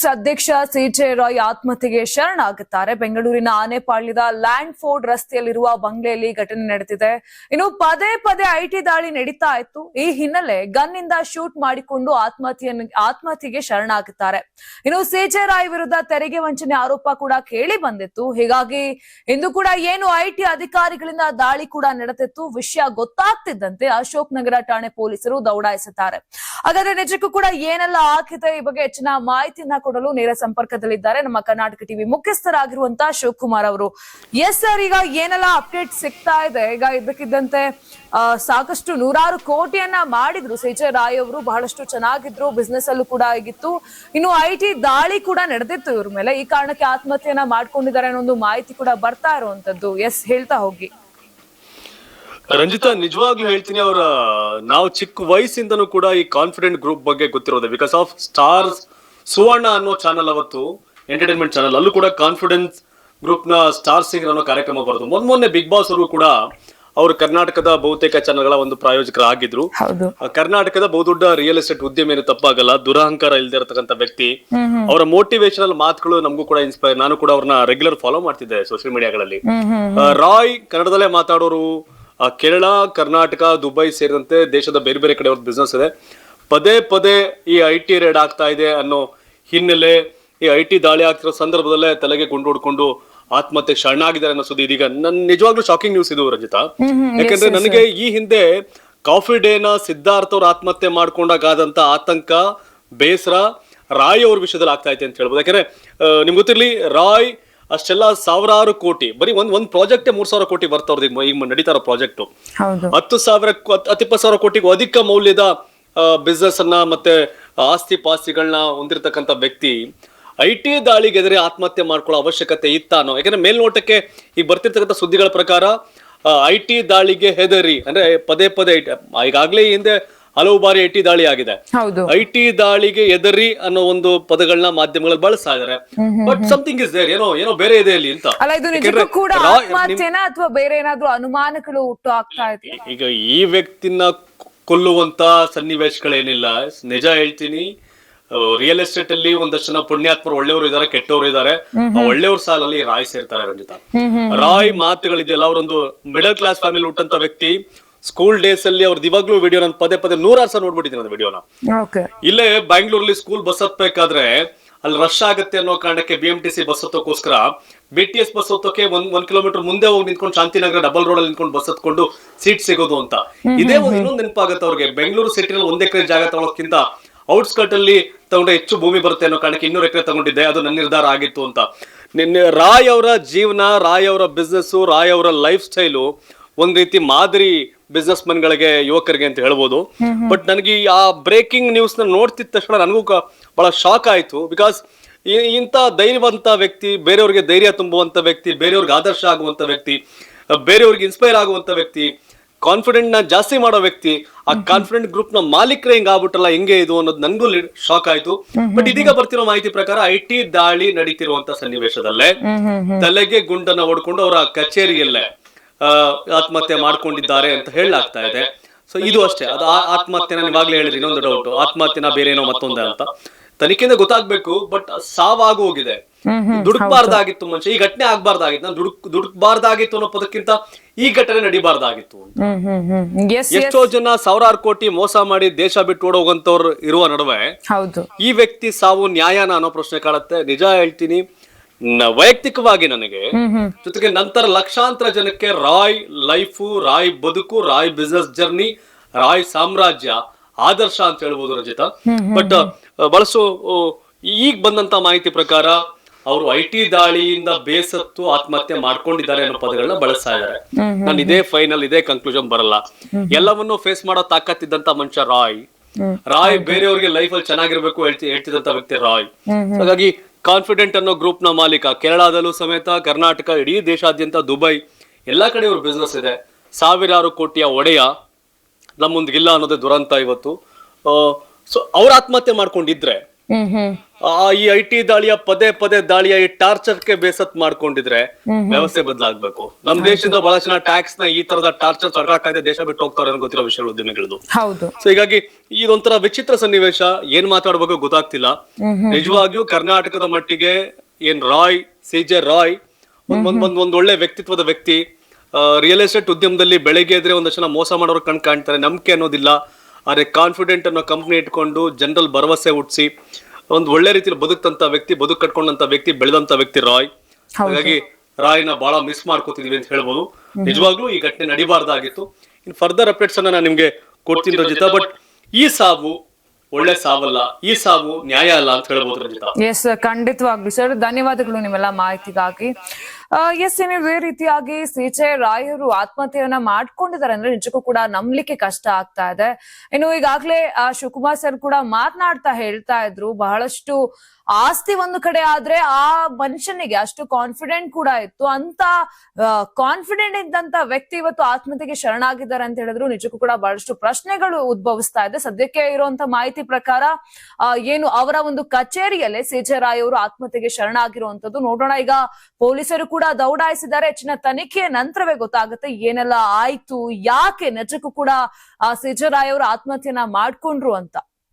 Groups ಅಧ್ಯಕ್ಷ CJ Roy ಆತ್ಮಹತ್ಯೆಗೆ ಶರಣಾಗುತ್ತಾರೆ. ಬೆಂಗಳೂರಿನ ಆನೆಪಾಳ್ಯದ ಲ್ಯಾಂಡ್ ಫೋರ್ಡ್ ರಸ್ತೆಯಲ್ಲಿರುವ ಬಂಗ್ಲೆಯಲ್ಲಿ ಘಟನೆ ನಡೆದಿದೆ. ಇನ್ನು ಪದೇ ಪದೇ ಐಟಿ ದಾಳಿ ನಡೀತಾ ಇತ್ತು. ಈ ಹಿನ್ನೆಲೆ ಗನ್ ಇಂದ ಶೂಟ್ ಮಾಡಿಕೊಂಡು ಆತ್ಮಹತ್ಯೆಯನ್ನು, ಆತ್ಮಹತ್ಯೆಗೆ ಶರಣಾಗುತ್ತಾರೆ. ಇನ್ನು ಸಿಜೆ ರಾಯ್ ವಿರುದ್ಧ ತೆರಿಗೆ ವಂಚನೆ ಆರೋಪ ಕೂಡ ಕೇಳಿ ಬಂದಿತ್ತು. ಹೀಗಾಗಿ ಇಂದು ಕೂಡ ಏನು ಐಟಿ ಅಧಿಕಾರಿಗಳಿಂದ ದಾಳಿ ಕೂಡ ನಡೆದಿತ್ತು. ವಿಷಯ ಗೊತ್ತಾಗ್ತಿದ್ದಂತೆ ಅಶೋಕ್ ನಗರ ಠಾಣೆ ಪೊಲೀಸರು ದೌಡಾಯಿಸುತ್ತಾರೆ ಹಾಗಾದ್ರೆ ನಿಜಕ್ಕೂ ಕೂಡ ಏನೆಲ್ಲ ಆಗಿದೆ? ಈ ಬಗ್ಗೆ ಹೆಚ್ಚಿನ ಮಾಹಿತಿಯನ್ನ ಕೊಡಲು ನೇರ ಸಂಪರ್ಕದಲ್ಲಿದ್ದಾರೆ. ನಮ್ಮ ಕರ್ನಾಟಕ ಟಿವಿ ಮುಖ್ಯಸ್ಥರಾಗಿರುವಂತಹ ಶಿವಕುಮಾರ್ ಅವರು. ಎಸ್ ಸರ್ ಈಗ ಏನೆಲ್ಲ ಅಪ್ಡೇಟ್ ಸಿಗ್ತಾ ಇದೆ? ಈಗ ಇದಕ್ಕಿದ್ದಂತೆ ಸಾಕಷ್ಟು ನೂರಾರು ಕೋಟಿಯನ್ನ ಮಾಡಿದ್ರು. ಸಿಜೆ ರಾಯ್ ಅವರು ಬಹಳಷ್ಟು ಚೆನ್ನಾಗಿದ್ರು ಬಿಸ್ನೆಸ್ ಅಲ್ಲೂ ಕೂಡ ಆಗಿತ್ತು. ಇನ್ನು ಐ ಟಿ ದಾಳಿ ಕೂಡ ನಡೆದಿತ್ತು ಇವ್ರ ಮೇಲೆ. ಈ ಕಾರಣಕ್ಕೆ ಆತ್ಮಹತ್ಯೆಯನ್ನ ಮಾಡ್ಕೊಂಡಿದ್ದಾರೆ ಅನ್ನೋ ಒಂದು ಮಾಹಿತಿ ಕೂಡ ಬರ್ತಾ ಇರುವಂತದ್ದು. ಎಸ್ ಹೇಳ್ತಾ ಹೋಗಿ. ರಂಜಿತಾ, ನಿಜವಾಗ್ಲೂ ಹೇಳ್ತೀನಿ, ಅವರ, ನಾವು ಚಿಕ್ಕ ವಯಸ್ಸಿಂದನೂ ಕೂಡ ಈ ಕಾನ್ಫಿಡೆಂಟ್ ಗ್ರೂಪ್ ಬಗ್ಗೆ ಗೊತ್ತಿರೋದು. ಬಿಕಾಸ್ ಆಫ್ ಸ್ಟಾರ್ಸ್ ಸುವರ್ಣ ಅನ್ನೋ ಚಾನಲ್ ಅವತ್ತು ಎಂಟರ್ಟೈನ್ಮೆಂಟ್ ಚಾನಲ್ ಅಲ್ಲೂ ಕೂಡ ಕಾನ್ಫಿಡೆನ್ಸ್ ಗ್ರೂಪ್ನ ಸ್ಟಾರ್ ಸಿಂಗರ್ ಅನ್ನೋ ಕಾರ್ಯಕ್ರಮ ಬರೋದು. ಮೊನ್ನೆ ಮೊನ್ನೆ ಬಿಗ್ ಬಾಸ್ ಅವರು ಕೂಡ ಅವರು ಕರ್ನಾಟಕದ ಬಹುತೇಕ ಚಾನಲ್ಗಳ ಒಂದು ಪ್ರಾಯೋಜಕರ ಆಗಿದ್ರು. ಕರ್ನಾಟಕದ ಬಹುದೊಡ್ಡ ರಿಯಲ್ ಎಸ್ಟೇಟ್ ಉದ್ಯಮ ಏನು ತಪ್ಪಾಗಲ್ಲ ದುರಹಂಕಾರ ಇಲ್ಲದೆ ಇರತಕ್ಕಂತ ವ್ಯಕ್ತಿ. ಅವರ ಮೋಟಿವೇಶನಲ್ ಮಾತುಗಳು ನಮಗೂ ಕೂಡ ಇನ್ಸ್ಪೈರ್ ನಾನು ಕೂಡ ಅವ್ರನ್ನ ರೆಗ್ಯುಲರ್ ಫಾಲೋ ಮಾಡ್ತಿದ್ದೆ ಸೋಷಿಯಲ್ ಮೀಡಿಯಾಗಳಲ್ಲಿ ರಾಯ್ ಕನ್ನಡದಲ್ಲೇ ಮಾತಾಡೋರು ಕೇರಳ ಕರ್ನಾಟಕ ದುಬೈ ಸೇರಿದಂತೆ ದೇಶದ ಬೇರೆ ಬೇರೆ ಕಡೆ ಅವ್ರ ಬಿಸ್ನೆಸ್ ಇದೆ. ಪದೇ ಪದೇ ಈ ಐ ಟಿ ರೇಡ್ ಆಗ್ತಾ ಇದೆ ಅನ್ನೋ ಹಿನ್ನೆಲೆ ಈ ಐ ಟಿ ದಾಳಿ ಆಗ್ತಿರೋ ಸಂದರ್ಭದಲ್ಲೇ ತಲೆಗೆ ಗುಂಡು ಹೊಡ್ಕೊಂಡು ಆತ್ಮಹತ್ಯೆ ಶರಣಾಗಿದ್ದಾರೆ ಅನ್ನೋ ಸುದ್ದಿ ಇದೀಗ. ನನ್ ನಿಜವಾಗ್ಲೂ ಶಾಕಿಂಗ್ ನ್ಯೂಸ್ ಇದು ರಂಜಿತಾ. ಯಾಕಂದ್ರೆ ನನಗೆ ಈ ಹಿಂದೆ ಕಾಫಿ ಡೇನ ಸಿದ್ಧಾರ್ಥ ಅವ್ರ ಆತ್ಮಹತ್ಯೆ ಮಾಡ್ಕೊಂಡಾಗಾದಂತ ಆತಂಕ ಬೇಸರ ರಾಯ್ ಅವ್ರ ವಿಷಯದಲ್ಲಿ ಆಗ್ತಾ ಐತೆ ಅಂತ ಹೇಳ್ಬೋದು. ಯಾಕಂದ್ರೆ ನಿಮ್ಗೆ ಗೊತ್ತಿರಲಿ ರಾಯ್ ಅಷ್ಟೆಲ್ಲ ಸಾವಿರಾರು ಕೋಟಿ ಬರೀ ಒಂದ್ ಒಂದ್ ಪ್ರಾಜೆಕ್ಟ್ ಮೂರ್ ಸಾವಿರ ಕೋಟಿ ಬರ್ತಾವ್ರದ್ದು ಈಗ ನಡೀತಾರ ಪ್ರಾಜೆಕ್ಟ್ ಹತ್ತು ಸಾವಿರ ಹತ್ತಿಪ್ಪತ್ತು ಸಾವಿರ ಕೋಟಿಗೂ ಅಧಿಕ ಮೌಲ್ಯದ ಬಿಸ್ನೆಸ್ ಅನ್ನ ಮತ್ತೆ ಆಸ್ತಿ ಪಾಸ್ತಿಗಳನ್ನ ಹೊಂದಿರತಕ್ಕಂಥ ವ್ಯಕ್ತಿ ಐ ಟಿ ದಾಳಿಗೆ ಎದುರಿ ಆತ್ಮಹತ್ಯೆ ಮಾಡ್ಕೊಳ್ಳೋ ಅವಶ್ಯಕತೆ ಇತ್ತಾನೋ? ಯಾಕಂದ್ರೆ ಮೇಲ್ನೋಟಕ್ಕೆ ಈಗ ಬರ್ತಿರ್ತಕ್ಕಂಥ ಸುದ್ದಿಗಳ ಪ್ರಕಾರ ಐ ಟಿ ದಾಳಿಗೆ ಹೆದರಿ ಅಂದ್ರೆ ಪದೇ ಪದೇ ಈಗಾಗಲೇ ಹಿಂದೆ ಹಲವು ಬಾರಿ ಐ ಟಿ ದಾಳಿ ಆಗಿದೆ. ಐ ಟಿ ದಾಳಿಗೆ ಎದರಿ ಅನ್ನೋ ಒಂದು ಪದಗಳನ್ನ ಮಾಧ್ಯಮಗಳಲ್ಲಿ ಬಳಸ್ತಾ ಇದಾರೆ. ಬಟ್ ಸಮಥಿಂಗ್ ಇಸ್ ದೇರ್ ಏನೋ ಏನೋ ಬೇರೆ ಇದೆ ಇಲ್ಲಿ ಅಂತ. ಅಥವಾ ಬೇರೆ ಏನಾದ್ರೂ ಅನುಮಾನಗಳು ಹುಟ್ಟು ಆಗ್ತಾ ಇದೆ ಈಗ ಈ ವ್ಯಕ್ತಿನ ಕೊಲ್ಲುವಂತ ಸನ್ನಿವೇಶಗಳೇನಿಲ್ಲ. ನಿಜ ಹೇಳ್ತೀನಿ ರಿಯಲ್ ಎಸ್ಟೇಟ್ ಅಲ್ಲಿ ಒಂದಷ್ಟು ಜನ ಪುಣ್ಯಾತ್ಮರು ಒಳ್ಳೆಯವರು ಇದಾರೆ ಕೆಟ್ಟವರು ಇದಾರೆ ಆ ಒಳ್ಳೆಯವ್ರ ಸಾಲಲ್ಲಿ ರಾಯ್ ಸೇರ್ತಾರೆ ರಂಜಿತ. ರಾಯ್ ಮಾತುಗಳಿದೆಯಲ್ಲ ಅವರೊಂದು ಮಿಡಲ್ ಕ್ಲಾಸ್ ಫ್ಯಾಮಿಲಿ ಹುಟ್ಟಂತ ವ್ಯಕ್ತಿ ಸ್ಕೂಲ್ ಡೇಸ್ ಅಲ್ಲಿ ಅವ್ರದ್ದು ಇವಾಗ್ಲೂ ವಿಡಿಯೋ ನಾನು ಪದೇ ಪದೇ ನೂರಾರು ಸಲ ನೋಡ್ಬಿಟ್ಟಿದ್ದೀನಿ ಅದು ವಿಡಿಯೋನ ಇಲ್ಲೇ ಬ್ಯಾಂಗ್ಳೂರಲ್ಲಿ ಸ್ಕೂಲ್ ಬಸ್ ಹತ್ಬೇಕಾದ್ರೆ ಅಲ್ಲಿ ರಶ್ ಆಗುತ್ತೆ ಅನ್ನೋ ಕಾರಣಕ್ಕೆ B M T C bus ಹತ್ತೋಕ್ಕೋಸ್ಕರ B T S bus ಹತ್ತೋಕೆ ಒಂದ್ ಒಂದ್ ಕಿಲೋಮೀಟರ್ ಮುಂದೆ ಹೋಗಿ ನಿಂತ್ಕೊಂಡು ಶಾಂತಿನಗರ ಡಬಲ್ ರೋಡ್ ಅಲ್ಲಿ ನಿಂತ್ಕೊಂಡು ಬಸ್ ಹತ್ಕೊಂಡು ಸೀಟ್ ಸಿಗೋದು ಅಂತ. ಇದೇ ಒಂದು ಇನ್ನೊಂದು ನೆನಪಾಗುತ್ತೆ ಅವ್ರಿಗೆ. ಬೆಂಗಳೂರು ಸಿಟಿನಲ್ಲಿ ಒಂದ್ ಎಕರೆ ಜಾಗ ತಗೊಳ್ಳೋಕ್ಕಿಂತ ಔಟ್ಸ್ಕರ್ಟ್ ಅಲ್ಲಿ ತಗೊಂಡ್ರೆ ಹೆಚ್ಚು ಭೂಮಿ ಬರುತ್ತೆ ಅನ್ನೋ ಕಾರಣಕ್ಕೆ ಇನ್ನೂರು ಎಕರೆ ತಗೊಂಡಿದ್ದೆ. ಅದು ನನ್ನ ನಿರ್ಧಾರ ಆಗಿತ್ತು ಅಂತ. ನಿನ್ನೆ ರಾಯ್ ಅವರ ಜೀವನ ರಾಯ್ ಅವರ ಬಿಸ್ನೆಸ್ ರಾಯ್ ಅವರ ಲೈಫ್ ಸ್ಟೈಲು ಒಂದ್ ರೀತಿ ಮಾದರಿ ಬಿಸ್ನೆಸ್ ಗಳಿಗೆ ಯುವಕರಿಗೆ ಅಂತ ಹೇಳ್ಬೋದು. ಬಟ್ ನನಗೆ ಆ ಬ್ರೇಕಿಂಗ್ ನ್ಯೂಸ್ನ ನೋಡ್ತಿದ್ದ ತಕ್ಷಣ ನನಗೂ ಬಹಳ ಶಾಕ್ ಆಯ್ತು. ಬಿಕಾಸ್ ಇಂಥ ಧೈರ್ಯವಂತ ವ್ಯಕ್ತಿ ಬೇರೆಯವ್ರಿಗೆ ಧೈರ್ಯ ತುಂಬುವಂತ ವ್ಯಕ್ತಿ ಬೇರೆಯವ್ರಿಗೆ ಆದರ್ಶ ಆಗುವಂತ ವ್ಯಕ್ತಿ ಬೇರೆಯವ್ರಿಗೆ ಇನ್ಸ್ಪೈರ್ ಆಗುವಂತ ವ್ಯಕ್ತಿ ಕಾನ್ಫಿಡೆಂಟ್ನ ಜಾಸ್ತಿ ಮಾಡೋ ವ್ಯಕ್ತಿ ಆ ಕಾನ್ಫಿಡೆಂಟ್ ಗ್ರೂಪ್ನ ಮಾಲೀಕರೇ ಹಿಂಗ ಆಗ್ಬಿಟ್ಟಲ್ಲ ಹೆಂಗೆ ಇದು ಅನ್ನೋದು ನನಗೂ ಶಾಕ್ ಆಯ್ತು. ಬಟ್ ಇದೀಗ ಬರ್ತಿರೋ ಮಾಹಿತಿ ಪ್ರಕಾರ ಐ ಟಿ ದಾಳಿ ನಡೀತಿರುವಂತ ಸನ್ನಿವೇಶದಲ್ಲೇ ತಲೆಗೆ ಗುಂಡನ್ನ ಹೊಡ್ಕೊಂಡು ಅವರ ಕಚೇರಿಯಲ್ಲೇ ಆತ್ಮಹತ್ಯೆ ಮಾಡ್ಕೊಂಡಿದ್ದಾರೆ ಅಂತ ಹೇಳಲಾಗ್ತಾ ಇದೆ. ಸೊ ಇದು ಅಷ್ಟೇ. ಅದು ಆತ್ಮಹತ್ಯೆನ ನೀವಾಗ್ಲೇ ಹೇಳಿದ್ರಿ ಇನ್ನೊಂದು ಡೌಟ್ ಆತ್ಮಹತ್ಯೆನ ಬೇರೆನೋ ಮತ್ತೊಂದೇ ಅಂತ. ತನಿಖೆಯಿಂದ ಗೊತ್ತಾಗ್ಬೇಕು ಬಟ್ ಸಾವಾಗೂ ಹೋಗಿದೆ. ದುಡುಕ್ಬಾರ್ದಾಗಿತ್ತು ಮನುಷ್ಯ. ಈ ಘಟನೆ ಆಗ್ಬಾರ್ದಾಗಿತ್ತು. ನಾನು ದುಡುಕ್ ದುಡುಕ್ಬಾರ್ದಾಗಿತ್ತು ಅನ್ನೋ ಪದಕ್ಕಿಂತ ಈ ಘಟನೆ ನಡಿಬಾರ್ದಾಗಿತ್ತು ಎಷ್ಟೋ ಜನ ಸಾವಿರಾರು ಕೋಟಿ ಮೋಸ ಮಾಡಿ ದೇಶ ಬಿಟ್ಟು ಓಡೋಗಂತವ್ರು ಇರುವ ನಡುವೆ ಈ ವ್ಯಕ್ತಿ ಸಾವು ನ್ಯಾಯನ ಅನ್ನೋ ಪ್ರಶ್ನೆ ಕಾಡುತ್ತೆ ನಿಜ ಹೇಳ್ತೀನಿ ವೈಯಕ್ತಿಕವಾಗಿ ನನಗೆ ಜೊತೆಗೆ ನಂತರ ಲಕ್ಷಾಂತರ ಜನಕ್ಕೆ ರಾಯ್ ಲೈಫು ರಾಯ್ ಬದುಕು ರಾಯ್ ಬಿಸ್ನೆಸ್ ಜರ್ನಿ ರಾಯ್ ಸಾಮ್ರಾಜ್ಯ ಆದರ್ಶ ಅಂತ ಹೇಳ್ಬೋದು ರಜಿತ ಬಟ್ ಬಳಸೋ ಈಗ ಬಂದಂತ ಮಾಹಿತಿ ಪ್ರಕಾರ ಅವರು ಐ ಟಿ ದಾಳಿಯಿಂದ ಬೇಸತ್ತು ಆತ್ಮಹತ್ಯೆ ಮಾಡ್ಕೊಂಡಿದ್ದಾರೆ ಅನ್ನೋ ಪದಗಳನ್ನ ಬಳಸ್ತಾ ಇದ್ದಾರೆ. ನಾನು ಇದೇ ಫೈನಲ್ ಇದೇ ಕನ್ಕ್ಲೂಷನ್ ಬರಲ್ಲ. ಎಲ್ಲವನ್ನೂ ಫೇಸ್ ಮಾಡೋ ತಾಕತ್ತಿದ್ದಂತ ಮನುಷ್ಯ ರಾಯ್. ರಾಯ್ ಬೇರೆಯವರಿಗೆ ಲೈಫ್ ಅಲ್ಲಿ ಚೆನ್ನಾಗಿರ್ಬೇಕು ಹೇಳ್ತಿ ಹೇಳ್ತಿದ್ದಂತ ವ್ಯಕ್ತಿ ರಾಯ್. ಹಾಗಾಗಿ ಕಾನ್ಫಿಡೆಂಟ್ ಅನ್ನೋ ಗ್ರೂಪ್ನ ಮಾಲೀಕ. ಕೇರಳದಲ್ಲೂ ಸಮೇತ ಕರ್ನಾಟಕ ಇಡೀ ದೇಶಾದ್ಯಂತ ದುಬೈ, ಎಲ್ಲಾ ಕಡೆ ಇವ್ರ ಬಿಸ್ನೆಸ್ ಇದೆ. ಸಾವಿರಾರು ಕೋಟಿಯ ಒಡೆಯ. ನಮ್ಮೊಂದಿಗಿಲ್ಲ ಅನ್ನೋದೇ ದುರಂತ ಇವತ್ತು. ಸೊ ಅವ್ರ ಆತ್ಮಹತ್ಯೆ ಮಾಡ್ಕೊಂಡಿದ್ರೆ ಆ ಈ ಐ ಟಿ ದಾಳಿಯ ಪದೇ ಪದೇ ದಾಳಿಯ ಈ ಟಾರ್ಚರ್ಗೆ ಬೇಸತ್ ಮಾಡ್ಕೊಂಡಿದ್ರೆ ವ್ಯವಸ್ಥೆ ಬದಲಾಗಬೇಕು. ನಮ್ ದೇಶದ ಬಹಳ ಜನ ಟ್ಯಾಕ್ಸ್ನ ಈ ತರದ ಟಾರ್ಚರ್ ಸರ್ಕಾರ ದೇಶ ಬಿಟ್ಟು ಹೋಗ್ತಾರೆ ಅಂತ ಗೊತ್ತಿರೋ ವಿಷಯ ಉದ್ಯಮಿಗಳದು. ಹೌದು. ಸೊ ಹೀಗಾಗಿ ಇದೊಂಥರ ವಿಚಿತ್ರ ಸನ್ನಿವೇಶ ಏನ್ ಮಾತಾಡ್ಬೇಕು ಗೊತ್ತಾಗ್ತಿಲ್ಲ. ನಿಜವಾಗಿಯೂ ಕರ್ನಾಟಕದ ಮಟ್ಟಿಗೆ ಏನ್ ರಾಯ್ ಸಿ ಜೆ ರಾಯ್ ಒಂದ್ ಒಂದ್ ಒಂದ್ ಒಂದ್ ಒಳ್ಳೆ ವ್ಯಕ್ತಿತ್ವದ ವ್ಯಕ್ತಿ ರಿಯಲ್ ಎಸ್ಟೇಟ್ ಉದ್ಯಮದಲ್ಲಿ ಬೆಳಗ್ಗೆ ಇದ್ರೆ ಒಂದಷ್ಟು ಜನ ಮೋಸ ಮಾಡೋರು ಕಣ್ ಕಾಣ್ತಾರೆ. ನಂಬಿಕೆ ಅನ್ನೋದಿಲ್ಲ. ಆದ್ರೆ ಕಾನ್ಫಿಡೆಂಟ್ ಅನ್ನೋ ಕಂಪ್ನಿ ಇಟ್ಕೊಂಡು ಜನರಲ್ ಭರವಸೆ ಹುಟ್ಟಿಸಿ ಒಂದು ಒಳ್ಳೆ ರೀತಿಯಲ್ಲಿ ಬದುಕಂತ ವ್ಯಕ್ತಿ ಬದುಕು ಕಟ್ಕೊಂಡಂತ ವ್ಯಕ್ತಿ ಬೆಳೆದಂತ ವ್ಯಕ್ತಿ ರಾಯ್. ಹಾಗಾಗಿ ರಾಯ್ನ ಬಹಳ ಮಿಸ್ ಮಾಡ್ಕೋತಿದೀವಿ ಅಂತ ಹೇಳ್ಬೋದು. ನಿಜವಾಗ್ಲೂ ಈ ಘಟನೆ ನಡಿಬಾರ್ದಾಗಿತ್ತು. ಇನ್ ಫರ್ದರ್ ಅಪ್ಡೇಟ್ಸ್ ಅನ್ನ ನಾನು ನಿಮ್ಗೆ ಕೊಡ್ತೀನಿ ರಜಿತಾ ಬಟ್ ಈ ಸಾವು ಒಳ್ಳೆ ಸಾವಲ್ಲ ಈ ಸಾವು ನ್ಯಾಯ ಅಲ್ಲ ಅಂತ ಹೇಳ್ಬೋದು ರಜಿತಾ. ಎಸ್ ಖಂಡಿತವಾಗ್ಲು. ಸರ್ ಧನ್ಯವಾದಗಳು ನಿಮ್ಮೆಲ್ಲ ಮಾಹಿತಿಗಾಗಿ. ಎಸ್ ಇನ್ನು ಇದೇ ರೀತಿಯಾಗಿ ಸಿಚೆ ರಾಯರು ಆತ್ಮಹತ್ಯೆಯನ್ನ ಮಾಡ್ಕೊಂಡಿದ್ದಾರೆ ಅಂದ್ರೆ ನಿಜಕ್ಕೂ ಕೂಡ ನಂಬಲಿಕ್ಕೆ ಕಷ್ಟ ಆಗ್ತಾ ಇದೆ. ಇನ್ನು ಈಗಾಗ್ಲೇ ಶಿವಕುಮಾರ್ ಸರ್ ಕೂಡ ಮಾತನಾಡ್ತಾ ಹೇಳ್ತಾ ಇದ್ರು, ಬಹಳಷ್ಟು ಆಸ್ತಿ ಒಂದು ಕಡೆ ಆದ್ರೆ ಆ ಮನುಷ್ಯನಿಗೆ ಅಷ್ಟು ಕಾನ್ಫಿಡೆಂಟ್ ಕೂಡ ಇತ್ತು. ಅಂತ ಕಾನ್ಫಿಡೆಂಟ್ ಇದ್ದಂತ ವ್ಯಕ್ತಿ ಇವತ್ತು ಆತ್ಮಹತ್ಯೆಗೆ ಶರಣಾಗಿದ್ದಾರೆ ಅಂತ ಹೇಳಿದ್ರು. ನಿಜಕ್ಕೂ ಕೂಡ ಬಹಳಷ್ಟು ಪ್ರಶ್ನೆಗಳು ಉದ್ಭವಿಸ್ತಾ ಇದೆ. ಸದ್ಯಕ್ಕೆ ಇರುವಂತ ಮಾಹಿತಿ ಪ್ರಕಾರ ಏನು ಅವರ ಒಂದು ಕಚೇರಿಯಲ್ಲೇ ಸಿಜೆ ರಾಯ್ ಅವರು ಆತ್ಮಹತ್ಯೆಗೆ ಶರಣಾಗಿರುವಂತದ್ದು. ನೋಡೋಣ, ಈಗ ಪೊಲೀಸರು ಕೂಡ ದೌಡಾಯಿಸಿದ್ದಾರೆ. ಹೆಚ್ಚಿನ ತನಿಖೆಯ ನಂತರವೇ ಗೊತ್ತಾಗುತ್ತೆ ಏನೆಲ್ಲ ಆಯ್ತು, ಯಾಕೆ ನಿಜಕ್ಕೂ ಕೂಡ ಸಿಜರಾಯ್ ಅವರು ಆತ್ಮಹತ್ಯೆನ ಮಾಡ್ಕೊಂಡ್ರು ಅಂತ.